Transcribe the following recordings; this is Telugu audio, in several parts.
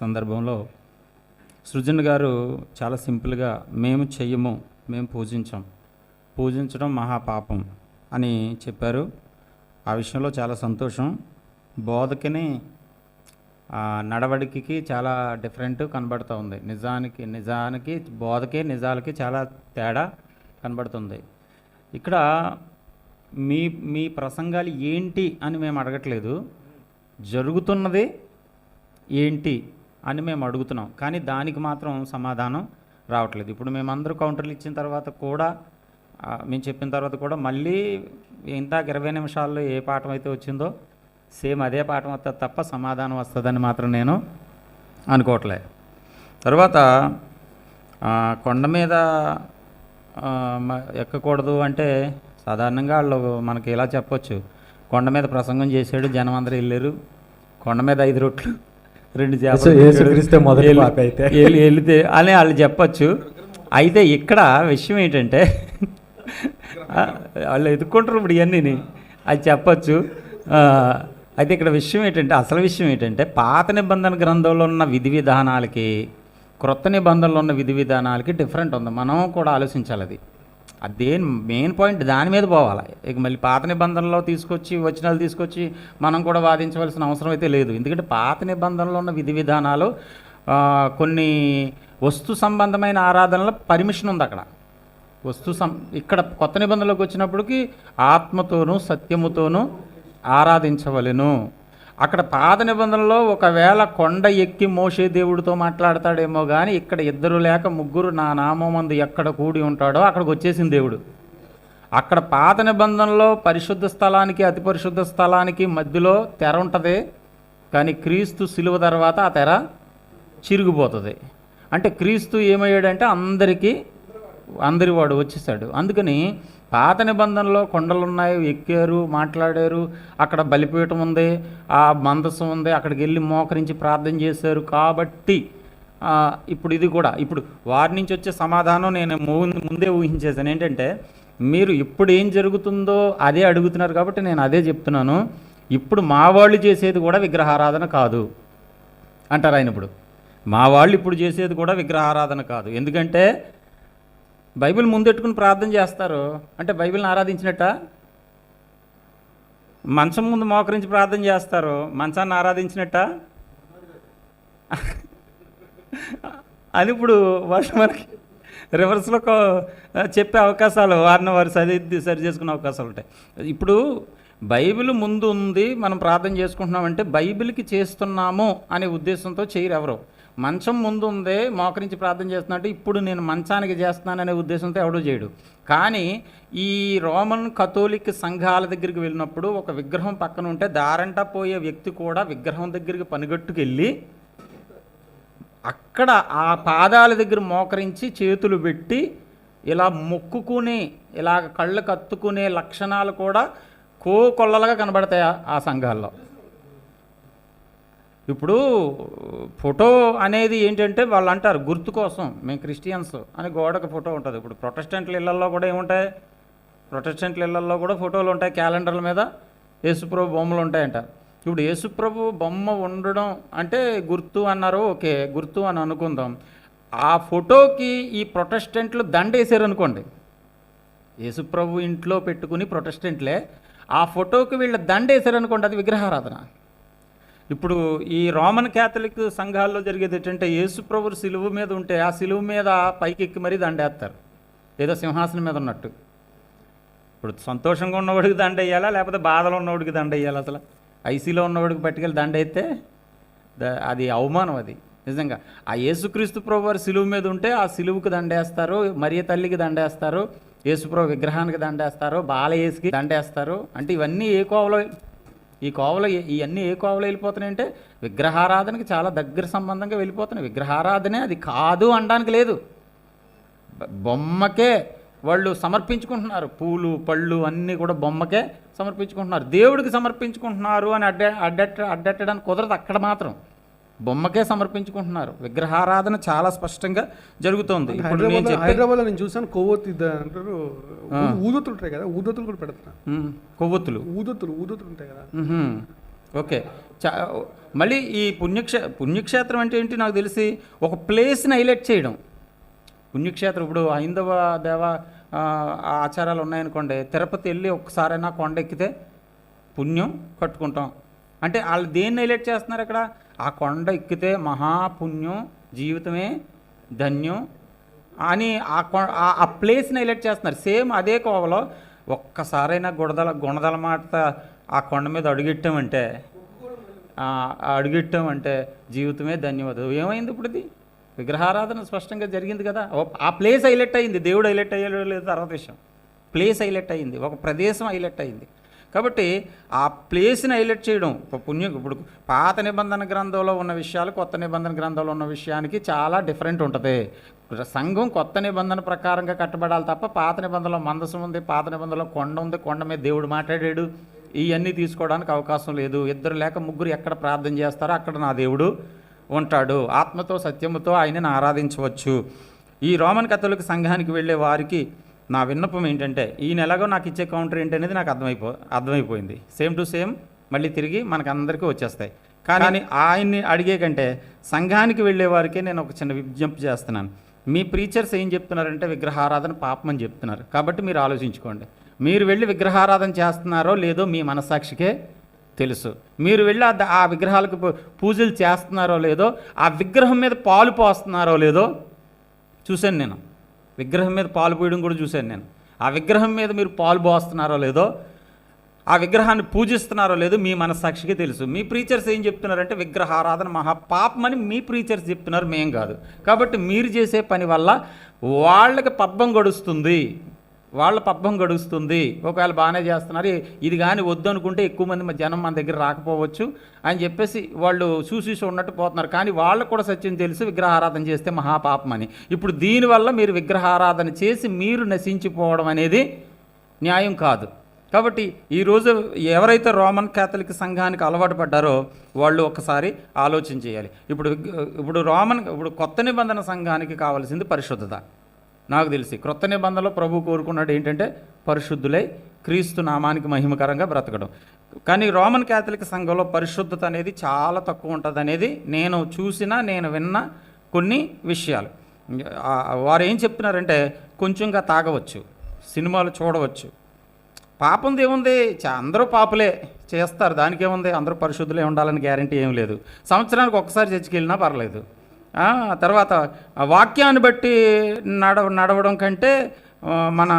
సందర్భంలో సృజన్ గారు చాలా సింపుల్గా మేము చెయ్యము మేము పూజించాం పూజించడం మహాపాపం అని చెప్పారు. ఆ విషయంలో చాలా సంతోషం. బోధకిని నడవడికి చాలా డిఫరెంట్ కనబడుతూ ఉంది. నిజానికి నిజానికి బోధకి నిజాలకి చాలా తేడా కనబడుతుంది. ఇక్కడ మీ మీ ప్రసంగాలు ఏంటి అని మేము అడగట్లేదు. జరుగుతున్నది ఏంటి అని మేము అడుగుతున్నాం. కానీ దానికి మాత్రం సమాధానం రావట్లేదు. ఇప్పుడు మేమందరూ కౌంటర్లు ఇచ్చిన తర్వాత కూడా మేము చెప్పిన తర్వాత కూడా మళ్ళీ ఇందాక ఇరవై నిమిషాల్లో ఏ పాఠం అయితే వచ్చిందో సేమ్ అదే పాఠం వస్తుంది తప్ప సమాధానం వస్తుందని మాత్రం నేను అనుకోవట్లే. తర్వాత కొండ మీద ఎక్కకూడదు అంటే సాధారణంగా వాళ్ళు మనకి ఇలా చెప్పొచ్చు. కొండ మీద ప్రసంగం చేశాడు జనం అందరూ వెళ్ళారు. కొండ మీద ఐదు రొట్లు రెండు చేపలు వెళితే అని వాళ్ళు చెప్పొచ్చు. అయితే ఇక్కడ విషయం ఏంటంటే వాళ్ళు ఎదుర్కొంటారు ఇప్పుడు ఇవన్నీ అది చెప్పొచ్చు. అయితే ఇక్కడ విషయం ఏంటంటే అసలు విషయం ఏంటంటే పాత నిబంధన గ్రంథంలో ఉన్న విధి విధానాలకి క్రొత్త నిబంధనలో ఉన్న విధి విధానాలకి డిఫరెంట్ ఉంది. మనం కూడా ఆలోచించాలి అది. దేని మెయిన్ పాయింట్ దాని మీద పోవాలి. ఇక మళ్ళీ పాత నిబంధనలో తీసుకొచ్చి వచనాలు తీసుకొచ్చి మనం కూడా వాదించవలసిన అవసరం అయితే లేదు. ఎందుకంటే పాత నిబంధనలో ఉన్న విధి విధానాలు కొన్ని వస్తు సంబంధమైన ఆరాధనల పర్మిషన్ ఉంది అక్కడ. వస్తు సం ఇక్కడ కొత్త నిబంధనలోకి వచ్చినప్పటికి ఆత్మతోనూ సత్యముతోనూ ఆరాధించవలెను. అక్కడ పాత నిబంధనలో ఒకవేళ కొండ ఎక్కి మోసే దేవుడితో మాట్లాడతాడేమో కానీ ఇక్కడ ఇద్దరు లేక ముగ్గురు నా నామందు ఎక్కడ కూడి ఉంటాడో అక్కడికి వచ్చేసింది దేవుడు. అక్కడ పాత నిబంధనలో పరిశుద్ధ స్థలానికి అతి పరిశుద్ధ స్థలానికి మధ్యలో తెర ఉంటుంది. కానీ క్రీస్తు సిలువ తర్వాత ఆ తెర చిరిగిపోతుంది. అంటే క్రీస్తు ఏమయ్యాడంటే అందరికీ అందరి వాడు వచ్చేసాడు. అందుకని పాత నిబంధనలో కొండలున్నాయి ఎక్కారు మాట్లాడారు అక్కడ బలిపీఠం ఉంది ఆ మందసం ఉంది అక్కడికి వెళ్ళి మోకరించి ప్రార్థన చేశారు కాబట్టి ఇప్పుడు ఇది కూడా ఇప్పుడు వారి నుంచి వచ్చే సమాధానం నేను ముందే ఊహించేసాను ఏంటంటే మీరు ఇప్పుడు ఏం జరుగుతుందో అదే అడుగుతున్నారు కాబట్టి నేను అదే చెప్తున్నాను. ఇప్పుడు మా వాళ్ళు చేసేది కూడా విగ్రహారాధన కాదు. అంటారు ఆయన ఇప్పుడు. మా వాళ్ళు ఇప్పుడు చేసేది కూడా విగ్రహారాధన కాదు. ఎందుకంటే బైబిల్ ముందెట్టుకుని ప్రార్థన చేస్తారు. అంటే బైబిల్ని ఆరాధించినట్ట? మంచం ముందు మోకరించి ప్రార్థన చేస్తారు. మంచాన్ని ఆరాధించినట్ట? అది ఇప్పుడు వాళ్ళు మనకి రివర్స్లో చెప్పే అవకాశాలు వారిని వారు సరి సరి చేసుకునే అవకాశాలు ఉంటాయి. ఇప్పుడు బైబిల్ ముందు ఉంది మనం ప్రార్థన చేసుకుంటున్నామంటే బైబిల్కి చేస్తున్నాము అనే ఉద్దేశంతో చేయరు ఎవరు. మంచం ముందు ఉందే మోకరించి ప్రార్థన చేస్తున్నట్టు ఇప్పుడు నేను మంచానికి చేస్తున్నాననే అనే ఉద్దేశంతో ఎవడో చేయడు. కానీ ఈ రోమన్ కథోలిక్ సంఘాల దగ్గరికి వెళ్ళినప్పుడు ఒక విగ్రహం పక్కన ఉంటే దారంట పోయే వ్యక్తి కూడా విగ్రహం దగ్గరికి పనిగట్టుకెళ్ళి అక్కడ ఆ పాదాల దగ్గర మోకరించి చేతులు పెట్టి ఇలా మొక్కుకునే ఇలా కళ్ళు కత్తుకునే లక్షణాలు కూడా కోకొల్లలుగా కనబడతాయి ఆ సంఘాల్లో. ఇప్పుడు ఫోటో అనేది ఏంటంటే వాళ్ళు అంటారు గుర్తు కోసం. మేము క్రిస్టియన్స్ అని గోడకు ఫోటో ఉంటుంది. ఇప్పుడు ప్రొటెస్టెంట్ల ఇళ్ళలో కూడా ఏముంటాయి? ప్రొటెస్టెంట్ల ఇళ్ళలో కూడా ఫోటోలు ఉంటాయి క్యాలెండర్ల మీద. యేసుప్రభు బొమ్మలు ఉంటాయంట. ఇప్పుడు యేసుప్రభు బొమ్మ ఉండడం అంటే గుర్తు అన్నారు ఓకే గుర్తు అని అనుకుందాం. ఆ ఫోటోకి ఈ ప్రొటెస్టెంట్లు దండేశారు అనుకోండి. యేసుప్రభు ఇంట్లో పెట్టుకుని ప్రొటెస్టెంట్లే ఆ ఫోటోకి వీళ్ళు దండేశారు అనుకోండి అది విగ్రహారాధన. ఇప్పుడు ఈ రోమన్ క్యాథలిక్ సంఘాల్లో జరిగేది ఏంటంటే యేసుప్రభుడు సిలువు మీద ఉంటే ఆ సిలువు మీద పైకి ఎక్కి మరీ దండేస్తారు. ఏదో సింహాసనం మీద ఉన్నట్టు. ఇప్పుడు సంతోషంగా ఉన్నవాడికి దండ వేయాలా లేకపోతే బాధలో ఉన్నవాడికి దండ వేయాలి అసలు? ఐసీలో ఉన్నవాడికి పట్టుకెళ్ళి దండ అయితే అది అవమానం అది నిజంగా. ఆ యేసుక్రీస్తు ప్రభు వారి సిలువు మీద ఉంటే ఆ సిలువుకి దండేస్తారు మరియ తల్లికి దండేస్తారు యేసుప్రభు విగ్రహానికి దండేస్తారు బాలయేసుకి దండేస్తారు. అంటే ఇవన్నీ ఏ కోవలో ఈ కోవలు ఇవన్నీ ఏ కోవలు వెళ్ళిపోతున్నాయి అంటే విగ్రహారాధనకి చాలా దగ్గర సంబంధంగా వెళ్ళిపోతున్నాయి. విగ్రహారాధనే అది కాదు అనడానికి లేదు. బొమ్మకే వాళ్ళు సమర్పించుకుంటున్నారు. పూలు పళ్ళు అన్నీ కూడా బొమ్మకే సమర్పించుకుంటున్నారు. దేవుడికి సమర్పించుకుంటున్నారు అని అడ్డ అడ్డట్ట అడ్డెట్టడానికి కుదరదు అక్కడ మాత్రం. బొమ్మకే సమర్పించుకుంటున్నారు. విగ్రహారాధన చాలా స్పష్టంగా జరుగుతోంది. ఇప్పుడు నేను హైదరాబాద్ నేను చూసాను కొవ్వొత్తి అంటారు ఊదొత్తులు ఉంటాయి కదా ఊదొత్తులు కూడా పెడతారు. ఉమ్, కొవ్వొత్తులు. ఊదొత్తులు ఊదొత్తులు ఉంటాయి కదా. ఓకే. చా మళ్ళీ ఈ పుణ్యక్షే పుణ్యక్షేత్రం అంటే ఏంటి నాకు తెలిసి ఒక ప్లేస్ని హైలైట్ చేయడం. పుణ్యక్షేత్రం ఇప్పుడు హైందవ దేవ ఆచారాలు ఉన్నాయనుకోండి తిరుపతి వెళ్ళి ఒక్కసారైనా కొండ ఎక్కితే పుణ్యం కట్టుకుంటాం. అంటే వాళ్ళు దేన్ని హైలైట్ చేస్తున్నారు ఇక్కడ? ఆ కొండ ఎక్కితే మహాపుణ్యం జీవితమే ధన్యం అని ఆ కొ ఆ- ఆ ప్లేస్ని హైలైట్ చేస్తున్నారు. సేమ్ అదే కోవలో ఒక్కసారైనా గుడదల గుణదల మాట ఆ కొండ మీద అడుగెట్టామంటే అడుగెట్టామంటే జీవితమే ధన్యవాదం ఏమైంది ఇప్పుడు ఇది విగ్రహారాధన స్పష్టంగా జరిగింది కదా. ఓ- ఆ ప్లేస్ హైలైట్ అయింది. దేవుడు హైలైట్ అయ్యాడో లేదు తర్వాత విషయం. ప్లేస్ హైలైట్ అయింది. ఒక ప్రదేశం హైలైట్ అయింది. కాబట్టి ఆ ప్లేస్ని హైలైట్ చేయడం పుణ్యం. ఇప్పుడు పాత నిబంధన గ్రంథంలో ఉన్న విషయాలు కొత్త నిబంధన గ్రంథంలో ఉన్న విషయానికి చాలా డిఫరెంట్ ఉంటుంది. సంఘం కొత్త నిబంధన ప్రకారంగా కట్టబడాలి తప్ప పాత నిబంధనలో మందసం ఉంది పాత నిబంధనలో కొండ ఉంది కొండ మీద దేవుడు మాట్లాడాడు. ఇవన్నీ తీసుకోవడానికి అవకాశం లేదు. ఇద్దరు లేక ముగ్గురు ఎక్కడ ప్రార్థన చేస్తారో అక్కడ నా దేవుడు ఉంటాడు. ఆత్మతో సత్యముతో ఆయనను ఆరాధించవచ్చు. ఈ రోమన్ కథలకు సంఘానికి వెళ్ళే వారికి నా విన్నపం ఏంటంటే ఈయన ఎలాగో నాకు ఇచ్చే కౌంటర్ ఏంటనేది నాకు అర్థమైపో అర్థమైపోయింది. సేమ్ టు సేమ్ మళ్ళీ తిరిగి మనకు అందరికీ వచ్చేస్తాయి. కానీ ఆయన్ని అడిగే కంటే సంఘానికి వెళ్ళే వారికే నేను ఒక చిన్న విజ్ఞప్తి చేస్తున్నాను. మీ ప్రీచర్స్ ఏం చెప్తున్నారంటే విగ్రహారాధన పాపం అని చెప్తున్నారు. కాబట్టి మీరు ఆలోచించుకోండి. మీరు వెళ్ళి విగ్రహారాధన చేస్తున్నారో లేదో మీ మనసాక్షికే తెలుసు. మీరు వెళ్ళి ఆ విగ్రహాలకు పూ- పూజలు చేస్తున్నారో లేదో ఆ విగ్రహం మీద పాలు పోస్తున్నారో లేదో చూశాను నేను. విగ్రహం మీద పాలు పోయడం కూడా చూశాను నేను. ఆ విగ్రహం మీద మీరు పాలు పోస్తున్నారో లేదో ఆ విగ్రహాన్ని పూజిస్తున్నారో లేదో మీ మనస్సాక్షికి తెలుసు. మీ ప్రీచర్స్ ఏం చెప్తున్నారంటే విగ్రహారాధన మహాపాపమని మీ ప్రీచర్స్ చెప్తున్నారు మేం కాదు. కాబట్టి మీరు చేసే పని వల్ల వాళ్ళకి పబ్బం గడుస్తుంది. వాళ్ళ పబ్బం గడుస్తుంది. ఒకవేళ బాగానే చేస్తున్నారు ఇది కానీ వద్దు అనుకుంటే ఎక్కువ మంది జనం మన దగ్గర రాకపోవచ్చు అని చెప్పేసి వాళ్ళు చూసి ఉన్నట్టు పోతున్నారు. కానీ వాళ్ళకు కూడా సత్యం తెలుసు విగ్రహారాధన చేస్తే మహాపాపం అని. ఇప్పుడు దీనివల్ల మీరు విగ్రహారాధన చేసి మీరు నశించిపోవడం అనేది న్యాయం కాదు. కాబట్టి ఈరోజు ఎవరైతే రోమన్ క్యాథలిక్ సంఘానికి అలవాటు పడ్డారో వాళ్ళు ఒకసారి ఆలోచన చేయాలి. ఇప్పుడు ఇప్పుడు రోమన్ ఇప్పుడు కొత్త నిబంధన సంఘానికి కావాల్సింది పరిశుద్ధత. నాకు తెలిసి. క్రొత్త నిబంధనలో ప్రభు కోరుకున్నాడు ఏంటంటే పరిశుద్ధులై క్రీస్తు నామానికి మహిమకరంగా బ్రతకడం. కానీ రోమన్ క్యాథలిక్ సంఘంలో పరిశుద్ధత అనేది చాలా తక్కువ ఉంటుంది అనేది నేను చూసిన నేను విన్న కొన్ని విషయాలు. వారు ఏం చెప్తున్నారంటే కొంచెంగా తాగవచ్చు సినిమాలు చూడవచ్చు. పాపం ఏముంది అందరూ పాపులే చేస్తారు దానికేముంది? అందరూ పరిశుద్ధులే ఉండాలని గ్యారంటీ ఏం లేదు. సంవత్సరానికి ఒక్కసారి చర్చికి వెళ్ళినా పర్లేదు. తర్వాత వాక్యాన్ని బట్టి నడవ నడవడం కంటే మన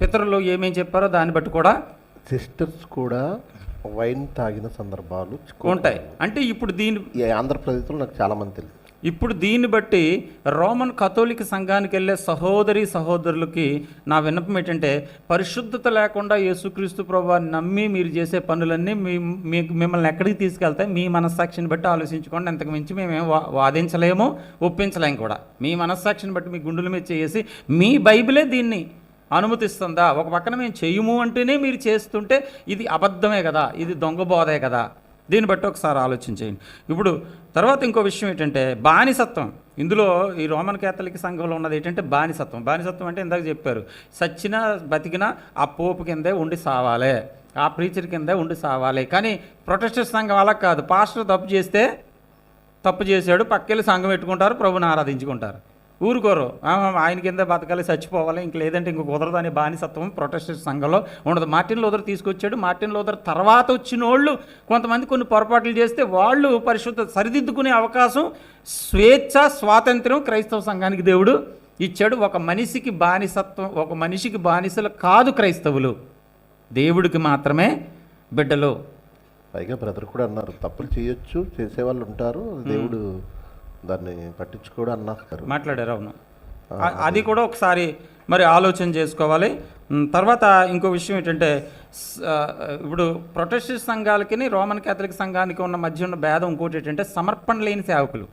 పితరులు ఏమేం చెప్పారో దాన్ని బట్టి కూడా సిస్టర్స్ కూడా వైన్ తాగిన సందర్భాలు ఉంటాయి. అంటే ఇప్పుడు దీని ఆంధ్రప్రదేశ్లో నాకు చాలా మంది తెలుసు. ఇప్పుడు దీన్ని బట్టి రోమన్ కథోలిక్ సంఘానికి వెళ్ళే సహోదరి సహోదరులకి నా విన్నపం ఏంటంటే పరిశుద్ధత లేకుండా యేసుక్రీస్తు ప్రభావాన్ని నమ్మి మీరు చేసే పనులన్నీ మీ మీకు మిమ్మల్ని ఎక్కడికి తీసుకెళ్తాయి? మీ మనస్సాక్షిని బట్టి ఆలోచించుకోండి. అంతకు మించి మేమేం వాదించలేము ఒప్పించలేము కూడా. మీ మనస్సాక్షిని బట్టి మీ గుండెల మీద చేసి మీ బైబిలే దీన్ని అనుమతిస్తుందా? ఒక పక్కన మేము చేయము అంటేనే మీరు చేస్తుంటే ఇది అబద్ధమే కదా ఇది దొంగ బోధే కదా. దీన్ని బట్టి ఒకసారి ఆలోచించేయండి. ఇప్పుడు తర్వాత ఇంకో విషయం ఏంటంటే బానిసత్వం. ఇందులో ఈ రోమన్ క్యాథలిక్ సంఘంలో ఉన్నది ఏంటంటే బానిసత్వం. బానిసత్వం అంటే ఇందాక చెప్పారు సచ్చిన బతికినా ఆ పోపు కిందే ఉండి సావాలే. ఆ ప్రీచర్ కిందే ఉండి సావాలి. కానీ ప్రొటెస్టర్ సంఘం అలా కాదు. పాస్టర్ తప్పు చేస్తే తప్పు చేశాడు పక్కెళ్ళి సంఘం పెట్టుకుంటారు ప్రభుని ఆరాధించుకుంటారు. ఊరుకోరు. ఆయన కింద బతకాలి చచ్చిపోవాలి ఇంక లేదంటే ఇంక కుదరదు అనే బానిసత్వం ప్రొటెస్టెంట్ సంఘంలో ఉండదు. మార్టిన్ లోదర్ తీసుకొచ్చాడు. మార్టిన్ లోదర్ తర్వాత వచ్చిన వాళ్ళు కొంతమంది కొన్ని పొరపాట్లు చేస్తే వాళ్ళు పరిశుద్ధ సరిదిద్దుకునే అవకాశం స్వేచ్ఛ స్వాతంత్ర్యం క్రైస్తవ సంఘానికి దేవుడు ఇచ్చాడు. ఒక మనిషికి బానిసత్వం ఒక మనిషికి బానిసలు కాదు క్రైస్తవులు. దేవుడికి మాత్రమే బిడ్డలు. పైగా బ్రదర్ కూడా అన్నారు తప్పులు చేయొచ్చు చేసేవాళ్ళు ఉంటారు. దేవుడు దాన్ని పట్టించుకోడు అన్నారు మాట్లాడారు అవును. అది కూడా ఒకసారి మరి ఆలోచన చేసుకోవాలి. తర్వాత ఇంకో విషయం ఏంటంటే ఇప్పుడు ప్రొటెస్టెంట్ సంఘాలకి రోమన్ క్యాథలిక్ సంఘానికి ఉన్న మధ్య ఉన్న భేదం ఇంకోటి ఏంటంటే సమర్పణ లేని సేవకులు.